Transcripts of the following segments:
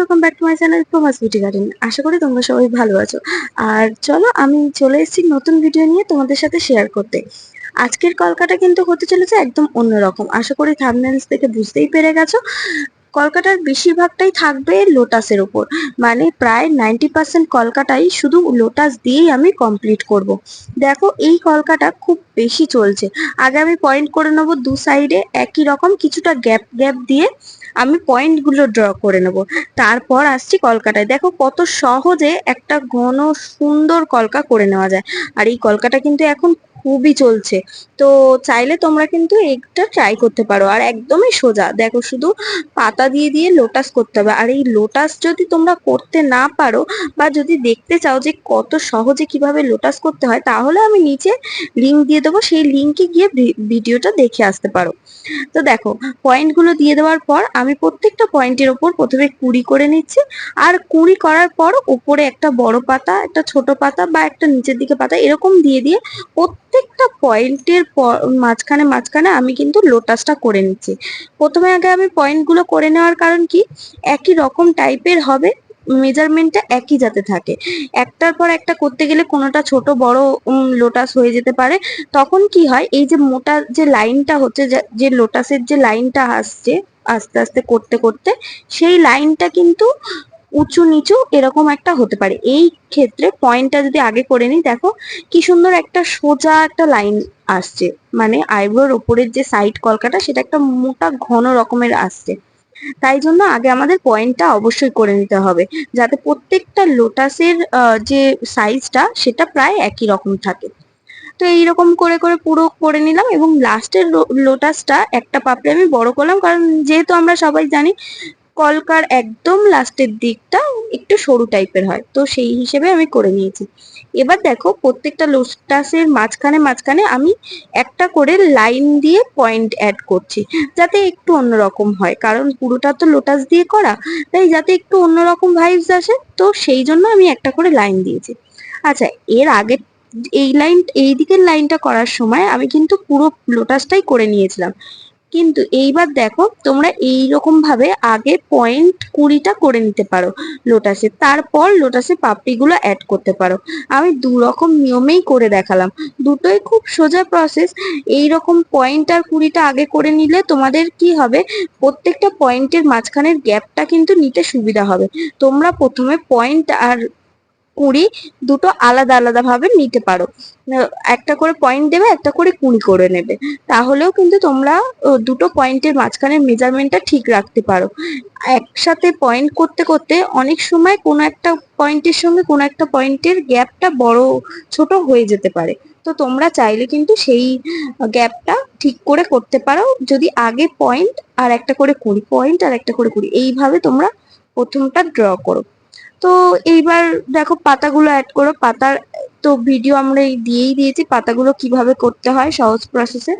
Welcome back to my channel Prabhas beauty garden আশা করি তোমরা সবাই ভালো আছো। আর চলো, আমি চলে এসেছি নতুন ভিডিও নিয়ে তোমাদের সাথে শেয়ার করতে। আজকের কলকাটা কিন্তু হতে চলেছে একদম অন্যরকম। আশা করি থামনেলস দেখে বুঝতেই পেরে গেছো। কলকাতার বেশিরভাগটাই থাকবে লোটাসের উপর মানে প্রায় নাইনটি পার্সেন্ট কলকাতাই শুধু লোটাস দিয়েই আমি কমপ্লিট করব। দেখো, এই কলকাটা খুব বেশি চলছে। আগে আমি পয়েন্ট করে নেব দু সাইডে একই রকম কিছুটা গ্যাপ গ্যাপ দিয়ে আমি পয়েন্টগুলো ড্র করে নেব। তারপর আসছি কলকাতায়। দেখো, কত সহজে একটা ঘন সুন্দর কলকা করে নেওয়া যায়। আর এই কলকাটা কিন্তু এখন খুবই চলছে। তো চাইলে তোমরা কিন্তু একটা ট্রাই করতে পারো। আর একদমই সোজা। দেখো, শুধু পাতা দিয়ে দিয়ে লোটাস করতে হবে। আর এই লোটাস যদি তোমরা করতে না পারো বা যদি দেখতে চাও যে কত সহজে কীভাবে লোটাস করতে হয়, তাহলে আমি নিচে লিঙ্ক দিয়ে দেবো। সেই লিঙ্কে গিয়ে ভিডিওটা দেখে আসতে পারো। তো দেখো পয়েন্টগুলো দিয়ে দেওয়ার পর আমি প্রত্যেকটা পয়েন্টের ওপর প্রথমে কুড়ি করে নিচ্ছি। আর কুড়ি করার পর উপরে একটা বড় পাতা, একটা ছোট পাতা বা একটা নিচের দিকে পাতা, এরকম দিয়ে দিয়ে প্রত্যেকটা পয়েন্টের মাঝখানে মাঝখানে আমি কিন্তু লোটাসটা করে নিচ্ছি। প্রথমে আগে আমি পয়েন্টগুলো করে নেওয়ার কারণ কি? একই রকম টাইপের হবে মেজারমেন্টটা একই যাতে থাকে। একটার পর একটা করতে গেলে কোনোটা ছোট, বড় লোটাস হয়ে যেতে পারে। তখন কি হয়? এই যে মোটা যে লাইনটা হচ্ছে, যে লোটাসের যে লাইনটা আসছে, আস্তে আস্তে করতে করতে, সেই লাইনটা কিন্তু উঁচু নিচু এরকম একটা হতে পারে। এই ক্ষেত্রে পয়েন্টটা যদি আগে করে নিই, দেখো কি সুন্দর একটা সোজা একটা লাইন আসছে। মানে আইব্রোর ওপরের যে সাইড কলকাটা, সেটা একটা মোটা ঘন রকমের আসছে। তাই জন্য আগে আমাদের পয়েন্টটা অবশ্যই করে নিতে হবে, যাতে প্রত্যেকটা লোটাসের যে সাইজটা সেটা প্রায় একই রকম থাকে। তো এইরকম করে করে পুরো করে নিলাম এবং লাস্টের লোটাসটা একটা পাপড়ি আমি বড় করলাম, কারণ যেহেতু আমরা সবাই জানি কলকার একদম লাস্টের দিকটা একটু সরু টাইপের হয়। তো সেই হিসেবে আমি করে নিয়েছি। এবার দেখো প্রত্যেকটা লোটাসের মাঝখানে মাঝখানে আমি একটা করে লাইন দিয়ে পয়েন্ট অ্যাড করছি, যাতে একটু অন্যরকম হয়। কারণ পুরোটা তো লোটাস দিয়ে করা, তাই যাতে একটু অন্যরকম ভাইবস আসে, তো সেই জন্য আমি একটা করে লাইন দিয়েছি। আচ্ছা এর আগে এই লাইন, এই দিকের লাইনটা করার সময় আমি কিন্তু পুরো লোটাসটাই করে নিয়েছিলাম। কিন্তু এইবার দেখো, তোমরা এই রকম ভাবে আগে পয়েন্ট কুড়িটা করে নিতে পারো লোটাসে তারপর লোটাসে পাপড়িগুলো অ্যাড করতে পারো। আমি দু রকম নিয়মেই করে দেখালাম। দুটোই খুব সোজা প্রসেস এই রকম পয়েন্ট আর কুড়িটা আগে করে নিলে তোমাদের কি হবে, প্রত্যেকটা পয়েন্টের মাঝখানের গ্যাপটা কিন্তু নিতে সুবিধা হবে। তোমরা প্রথমে পয়েন্ট আর কুড়ি দুটো আলাদা আলাদা ভাবে নিতে পারো। একটা করে পয়েন্ট দেবে, একটা করে কুড়ি করে নেবে। তাহলেও কিন্তু তোমরা দুটো পয়েন্টের মাঝখানে মেজারমেন্টটা ঠিক রাখতে পারো। একসাথে পয়েন্ট করতে করতে অনেক সময় কোনো একটা পয়েন্টের সঙ্গে কোনো একটা পয়েন্টের গ্যাপটা বড়, ছোট হয়ে যেতে পারে। তো তোমরা চাইলে কিন্তু সেই গ্যাপটা ঠিক করে করতে পারো। যদি আগে পয়েন্ট আর একটা করে কুড়ি পয়েন্ট আর একটা করে কুড়ি, এইভাবে তোমরা প্রথমটা ড্র করো। তো এইবার দেখো পাতাগুলো অ্যাড করো। পাতার, তো ভিডিও আমরা এই দিয়েই দিয়েছি, পাতাগুলো কীভাবে করতে হয় সহজ প্রসেসে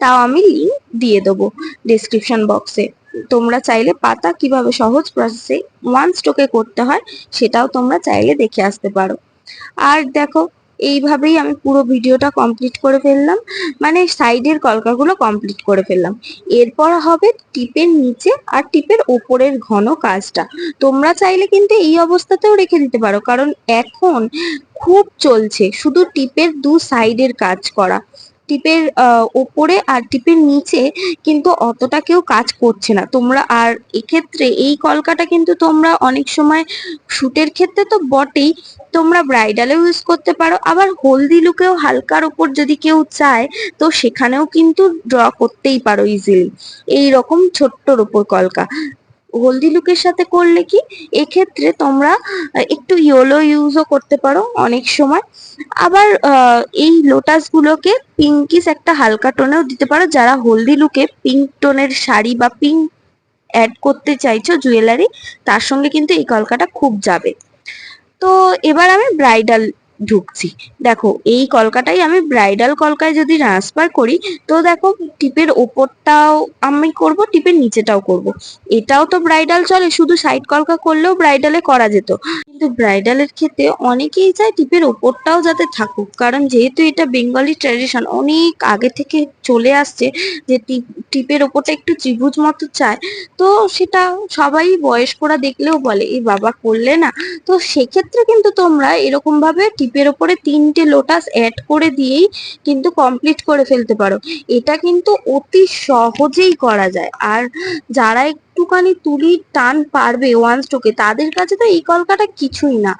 তাও আমি লিঙ্ক দিয়ে দেবো ডেসক্রিপশন বক্সে তোমরা চাইলে পাতা কীভাবে সহজ প্রসেসে ওয়ান স্টোকে করতে হয়, সেটাও তোমরা চাইলে দেখে আসতে পারো। আর দেখো এইভাবেই আমি পুরো ভিডিওটা কমপ্লিট করে ফেললাম। মানে সাইডের কলকাগুলো কমপ্লিট করে ফেললাম। এরপর হবে টিপের নিচে আর টিপের ওপরের ঘন কাজটা। তোমরা চাইলে কিন্তু এই অবস্থাতেও রেখে দিতে পারো, কারণ এখন খুব চলছে। শুধু টিপের দু সাইডের কাজ করা। টিপের ওপরে আর টিপের নিচে কিন্তু অতটা কেউ কাজ করছে না। তোমরা আর এক্ষেত্রে এই কলকাটা কিন্তু তোমরা অনেক সময় শুটের ক্ষেত্রে তো বটেই, তোমরা ব্রাইডালেও ইউজ করতে পারো। আবার হলদি লুকেও হালকার ওপর যদি কেউ চায়, তো সেখানেও কিন্তু ড্র করতেই পারো ইজিলি এই রকম ছোট্টর ওপর কলকা। হলদি লুকের সাথে করলে কি? এক্ষেত্রে তোমরা একটু ইয়েলো ইউজও করতে পারো অনেক সময়। আবার এই লোটাস গুলোকে পিঙ্কিস একটা হালকা টোনেও দিতে পারো। যারা হলদি লুকে পিঙ্ক টোনের শাড়ি বা পিঙ্ক অ্যাড করতে চাইছো জুয়েলারি তার সঙ্গে কিন্তু এই কলকাটা খুব যাবে। তো এবার আমি ব্রাইডাল ঢুকছি। দেখো, এই কলকাটাই আমি ব্রাইডাল কলকায় যদি ট্রান্সফার করি, তো দেখো, টিপের ওপরটাও আমি করব, টিপের নিচেটাও করব। এটাও তো ব্রাইডাল চলে, শুধু সাইড কলকা করলেও ব্রাইডালে করা যেত। কিন্তু ব্রাইডালের ক্ষেত্রে অনেকেই চায় টিপের ওপরটাও যাতে থাকুক। কারণ যেহেতু এটা বেঙ্গলি ট্র্যাডিশন অনেক আগে থেকে চলে আসছে যে টিপ, টিপের ওপরটা একটু ত্রিভুজ মতো চায়, তো সেটা সবাই বয়স্করা দেখলেও বলে এই বাবা, করলে না? তো সেক্ষেত্রে কিন্তু তোমরা এরকম ভাবে টিপের ওপরে তিনটে লোটাস অ্যাড করে দিয়েই কিন্তু কমপ্লিট করে ফেলতে পারো। এটা কিন্তু অতি সহজেই করা যায়। আর যারা একটুখানি তুলির টান পারবে ওয়ান স্ট্রোকে তাদের কাছে তো এই কলকাটা কিছুই না।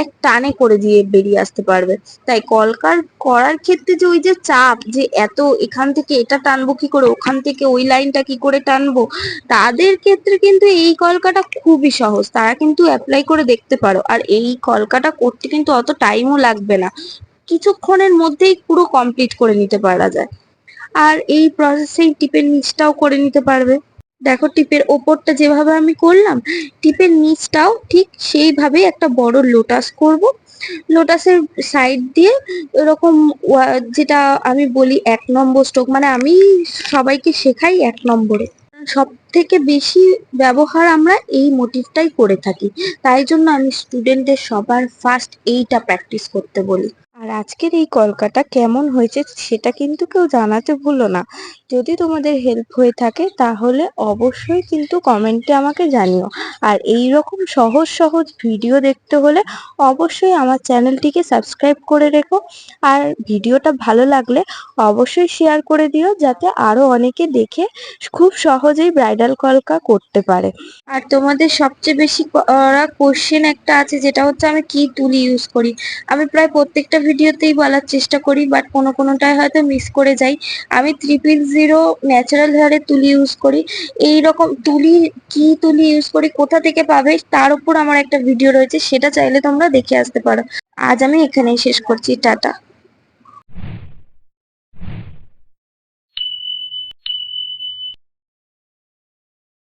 এক টানে করে দিয়ে বেরিয়ে আসতে পারবে। তাই কলকার করার ক্ষেত্রে যে ওই যে চাপ, যে এত এখান থেকে এটা টানবো কি করে, ওখান থেকে ওই লাইনটা কি করে টানবো, তাদের ক্ষেত্রে কিন্তু এই কলকাটা খুবই সহজ। তারা কিন্তু অ্যাপ্লাই করে দেখতে পারো। আর এই কলকাটা করতে কিন্তু অত টাইমও লাগবে না। কিছুক্ষণের মধ্যেই পুরো কমপ্লিট করে নিতে পারা যায়। আর এই প্রসেসেই টিপের নিচটাও করে নিতে পারবে। দেখো টিপের ওপরটা যেভাবে আমি করলাম, টিপের নিচটাও ঠিক সেইভাবেই একটা বড় লোটাস করব। লোটাসের সাইড দিয়ে এরকম যেটা আমি বলি এক নম্বর স্ট্রোক মানে আমি সবাইকে শেখাই এক নম্বরে। সব থেকে বেশি ব্যবহার আমরা এই মোটিভটাই করে থাকি। তাই জন্য আমি স্টুডেন্টদের সবার ফার্স্ট এইটা প্র্যাকটিস করতে বলি। আর আজকের এই কলকাটা কেমন হয়েছে সেটা কিন্তু কেউ জানাতে ভুলো না। যদি তোমাদের হেল্প হয়ে থাকে তাহলে অবশ্যই কিন্তু কমেন্টে আমাকে জানিও। আর এই রকম সহজ সহজ ভিডিও দেখতে হলে অবশ্যই আমার চ্যানেলটিকে সাবস্ক্রাইব করে রেখো। আর ভিডিওটা ভালো লাগলে অবশ্যই শেয়ার করে দিও যাতে আরও অনেকে দেখে খুব সহজেই ব্রাইডাল কলকা করতে পারে। আর তোমাদের সবচেয়ে বেশি করা কোশ্চেন একটা আছে যেটা হচ্ছে আমি কি তুলি ইউজ করি? আমি প্রায় প্রত্যেকটা ভিডিওতেই বলার চেষ্টা করি বাট কোনো কোনোটায় হয়তো মিস করে যাই। আমি ত্রিপিল জিরো ন্যাচারাল হেয়ারের তুলি ইউজ করি। এই রকম তুলি, কি তুলি ইউজ করি, কোথা থেকে পাবে, তার উপর আমার একটা ভিডিও রয়েছে, সেটা চাইলে তোমরা দেখে আসতে পারো। আজ আমি এখানেই শেষ করছি, টাটা।